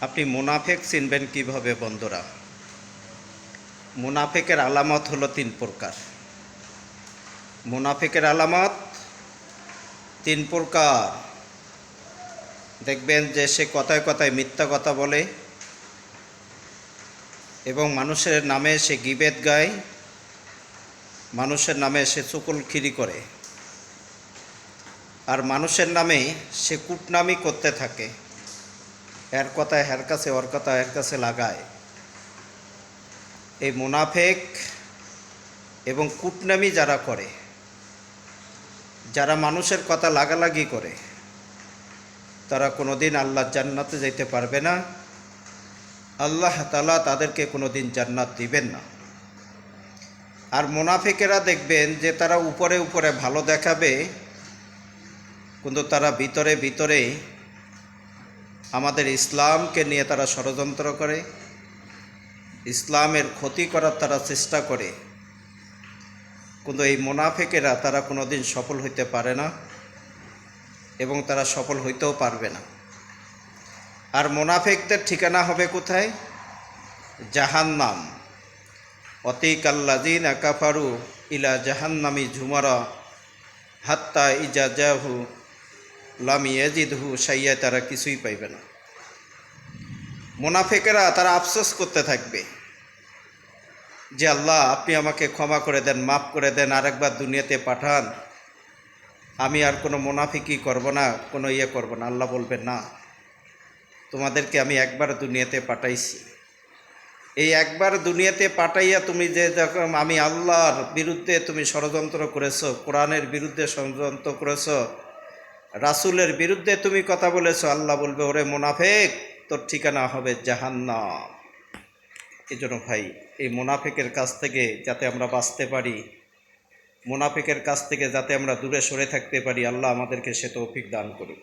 আপনি মুনাফেক চিনবেন কীভাবে, বন্ধুরা? মুনাফেকের আলামত হলো তিন প্রকার। মুনাফেকের আলামত, তিন প্রকার। দেখবেন যে সে কথায় কথায় মিথ্যা কথা বলে এবং মানুষের নামে সে গিবেত গায়, মানুষের নামে সে চুকুলখিরি করে। আর মানুষের নামে সে কূটনামি করতে থাকে। এর কথা হের কাছে, ওর কথা এর কাছে লাগায়। এই মুনাফেক এবং কূটনামি যারা করে, যারা মানুষের কথা লাগালাগি করে, তারা কোনোদিন আল্লাহ জান্নাতে যেতে পারবে না। আল্লাহ তালা তাদেরকে কোনোদিন জান্নাত দিবেন না। আর মুনাফেকেরা দেখবেন যে তারা উপরে উপরে ভালো দেখাবে, কিন্তু তারা ভিতরে ভিতরে আমাদের ইসলামকে নিয়ে তারা ষড়যন্ত্র করে, ইসলামের ক্ষতি করার তারা চেষ্টা করে। কিন্তু এই মোনাফেকেরা তারা কোনোদিন সফল হইতে পারে না এবং তারা সফল হইতেও পারবে না। আর মোনাফেকদের ঠিকানা হবে কোথায়? জাহান্নাম। অতিক আল্লাজিন আকাফারু ইলা জাহান্নামি ঝুমারা হাত্তা ইজা জাহু লামি এজিদহু সাইয়া তারা কিছুই পাইবে না। মোনাফেকেরা তারা আফসোস করতে থাকবে যে আল্লাহ, আপনি আমাকে ক্ষমা করে দেন, মাফ করে দেন, আরেকবার দুনিয়াতে পাঠান। আমি আর কোনো মুনাফিকি করব না, কোনো ইয়ে করব না। আল্লাহ বলবেন না, তোমাদেরকে আমি একবার দুনিয়াতে পাঠাইছি। এই একবার দুনিয়াতে পাঠাইয়া তুমি যে যখন আমি আল্লাহর বিরুদ্ধে তুমি ষড়যন্ত্র করেছ, কোরআনের বিরুদ্ধে ষড়যন্ত্র করেছ রাসুলের বিরুদ্ধে তুমি কথা বলেছ, আল্লাহ বলবে, ওরে মোনাফেক, তোর ঠিকানা হবে জাহান্না এই জন্য ভাই, এই মোনাফেকের কাছ থেকে যাতে আমরা বাঁচতে পারি, মোনাফেকের কাছ থেকে যাতে আমরা দূরে সরে থাকতে পারি, আল্লাহ আমাদেরকে সে তৌফিক দান করুন